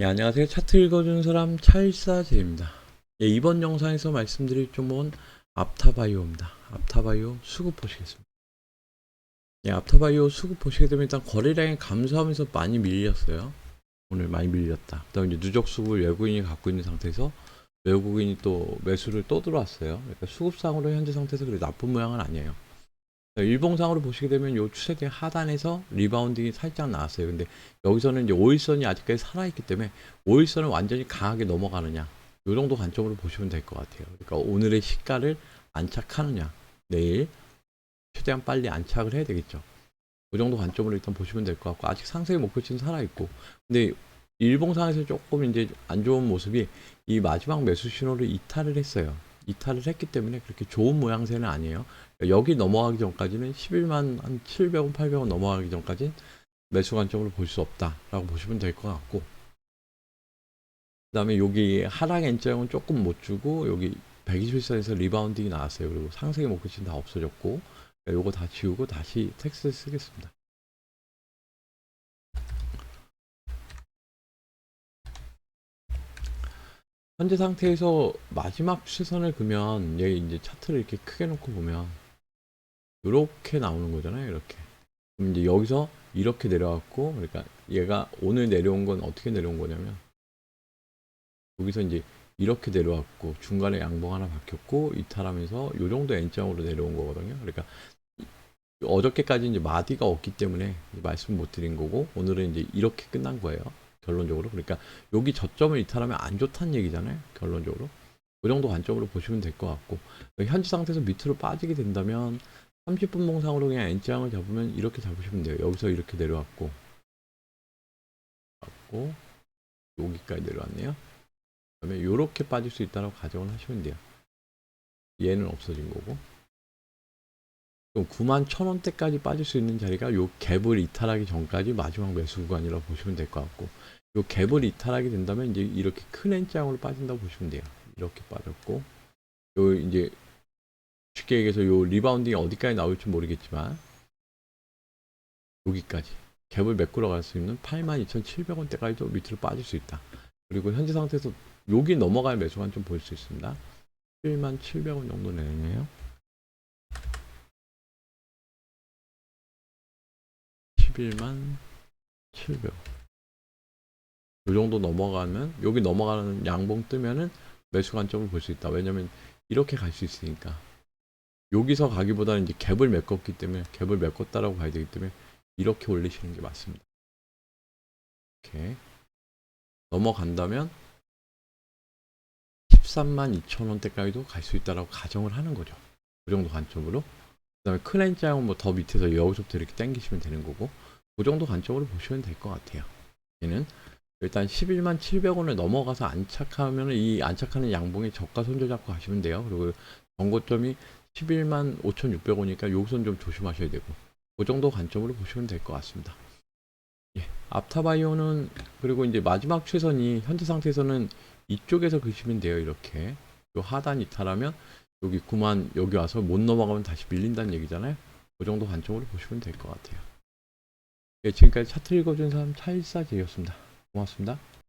예, 안녕하세요. 차트 읽어주는 사람 차일사제입니다. 예, 이번 영상에서 말씀드릴 종목은 앞타바이오입니다. 앞타바이오 수급 보시겠습니다. 예, 앞타바이오 수급 보시게 되면 일단 거래량이 감소하면서 많이 밀렸어요. 오늘 많이 밀렸다. 그 다음에 누적 수급을 외국인이 갖고 있는 상태에서 외국인이 또 매수를 또 들어왔어요. 그러니까 수급상으로 현재 상태에서 그리 나쁜 모양은 아니에요. 일봉상으로 보시게 되면 요 추세대 하단에서 리바운딩이 살짝 나왔어요. 근데 여기서는 이제 5일선이 아직까지 살아있기 때문에 5일선을 완전히 강하게 넘어가느냐 요 정도 관점으로 보시면 될 것 같아요. 그러니까 오늘의 시가를 안착하느냐 내일 최대한 빨리 안착을 해야 되겠죠. 그 정도 관점으로 일단 보시면 될 것 같고 아직 상승의 목표치는 살아있고 근데 일봉상에서 조금 이제 안 좋은 모습이 이 마지막 매수 신호를 이탈을 했어요. 이탈을 했기 때문에 그렇게 좋은 모양새는 아니에요. 여기 넘어가기 전까지는 11만 한 700원, 800원 넘어가기 전까지는 매수 관점으로 볼 수 없다라고 보시면 될 것 같고 그 다음에 여기 하락 N자형은 조금 못 주고 여기 120선에서 리바운딩이 나왔어요. 그리고 상승의 목표치는 다 없어졌고 요거 다 지우고 다시 텍스트 쓰겠습니다. 현재 상태에서 마지막 추세선을 그면 얘 이제 차트를 이렇게 크게 놓고 보면 이렇게 나오는 거잖아요. 이렇게. 그럼 이제 여기서 이렇게 내려왔고, 그러니까 얘가 오늘 내려온 건 어떻게 내려온 거냐면 여기서 이제 이렇게 내려왔고 중간에 양봉 하나 박혔고 이탈하면서 요 정도 N장으로 내려온 거거든요. 그러니까 어저께까지 이제 마디가 없기 때문에 말씀 못 드린 거고 오늘은 이제 이렇게 끝난 거예요. 결론적으로. 그러니까 여기 저점을 이탈하면 안 좋다는 얘기잖아요. 결론적으로. 그 정도 관점으로 보시면 될 것 같고 현재 상태에서 밑으로 빠지게 된다면 30분 봉상으로 그냥 N장을 잡으면 이렇게 잡으시면 돼요. 여기서 이렇게 내려왔고 왔고 여기까지 내려왔네요. 그다음에 이렇게 빠질 수 있다고 가정을 하시면 돼요. 얘는 없어진 거고. 그럼 9만 1,000원대까지 빠질 수 있는 자리가 요 갭을 이탈하기 전까지 마지막 매수 구간이라고 보시면 될 것 같고 요 갭을 이탈하게 된다면 이제 이렇게 큰 N장으로 빠진다고 보시면 돼요. 이렇게 빠졌고 요 이제 쉽게 얘기해서 요 리바운딩이 어디까지 나올지 모르겠지만 여기까지 갭을 메꾸러 갈 수 있는 82,700원대까지도 밑으로 빠질 수 있다. 그리고 현재 상태에서 여기 넘어갈 매수관 좀 볼 수 있습니다. 11만 700원 정도 내네요. 11만 700원. 이 정도 넘어가면 여기 넘어가는 양봉 뜨면은 매수 관점을 볼 수 있다. 왜냐면 이렇게 갈 수 있으니까. 여기서 가기보다는 이제 갭을 메꿨기 때문에 갭을 메꿨다라고 봐야 되기 때문에 이렇게 올리시는 게 맞습니다. 이렇게 넘어간다면 13만 2천 원대까지도 갈 수 있다라고 가정을 하는 거죠. 그 정도 관점으로. 그 다음에 큰 N장은 뭐더 밑에서 여기서부터 이렇게 당기시면 되는 거고 그 정도 관점으로 보시면 될 것 같아요. 얘는 일단 11만 700원을 넘어가서 안착하면 이 안착하는 양봉의 저가 손절 잡고 가시면 돼요. 그리고 정고점이 11만 5,600원이니까 여기선 좀 조심하셔야 되고 그 정도 관점으로 보시면 될 것 같습니다. 예, 앞타바이오는 그리고 이제 마지막 최선이 현재 상태에서는 이쪽에서 그시면 돼요. 이렇게 요 하단 이탈하면 여기 9만 여기 와서 못 넘어가면 다시 밀린다는 얘기잖아요. 그 정도 관점으로 보시면 될 것 같아요. 예, 지금까지 차트 읽어준 사람 차일사제였습니다. 고맙습니다.